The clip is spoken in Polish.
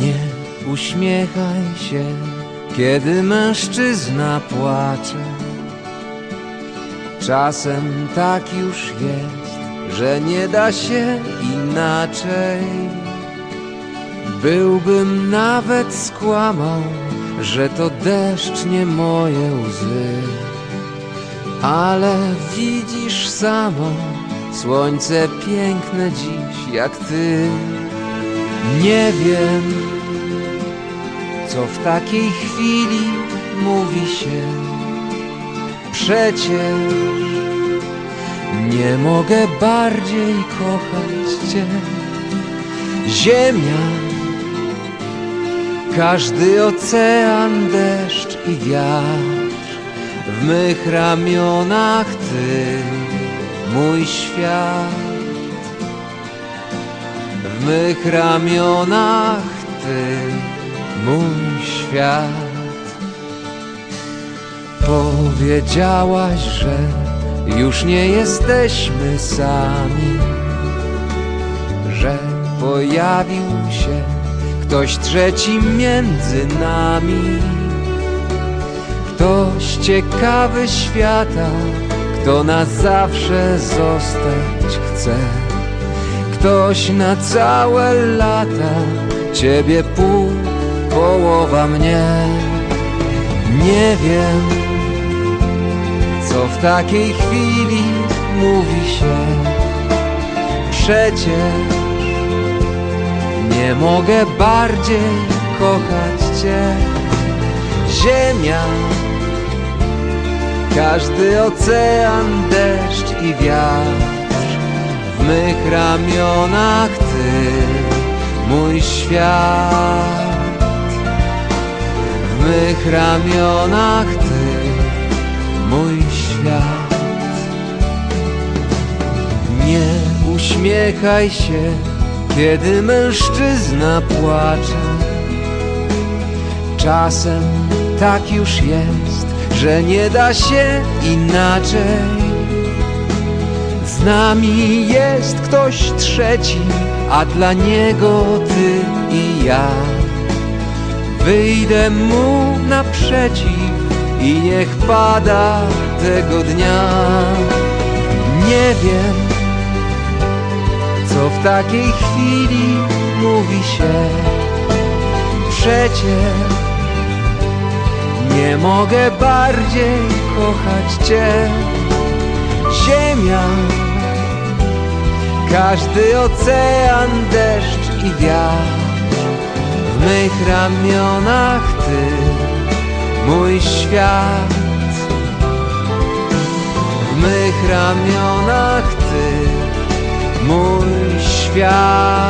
Nie uśmiechaj się, kiedy mężczyzna płacze. Czasem tak już jest, że nie da się inaczej. Byłbym nawet skłamał, że to deszcz nie moje łzy. Ale widzisz samo, słońce piękne dziś jak ty. Nie wiem, co w takiej chwili mówi się. Przecież nie mogę bardziej kochać Cię. Ziemia, każdy ocean, deszcz i wiatr, w mych ramionach Ty, mój świat. Mych ramionach Ty, mój świat. Powiedziałaś, że już nie jesteśmy sami, że pojawił się ktoś trzeci między nami, ktoś ciekawy świata, kto na zawsze zostać chce, ktoś na całe lata, ciebie pół, połowa mnie. Nie wiem, co w takiej chwili mówi się. Przecież nie mogę bardziej kochać Cię. Ziemia, każdy ocean, deszcz i wiatr, mych ramionach Ty, mój świat. W mych ramionach Ty, mój świat. Nie uśmiechaj się, kiedy mężczyzna płacze. Czasem tak już jest, że nie da się inaczej. Z nami jest ktoś trzeci, a dla niego ty i ja. Wyjdę mu naprzeciw i niech pada tego dnia. Nie wiem, co w takiej chwili mówi się. Przecież nie mogę bardziej kochać Cię ziemia. Każdy ocean, deszcz i wiatr. W mych ramionach Ty, mój świat. W mych ramionach Ty, mój świat.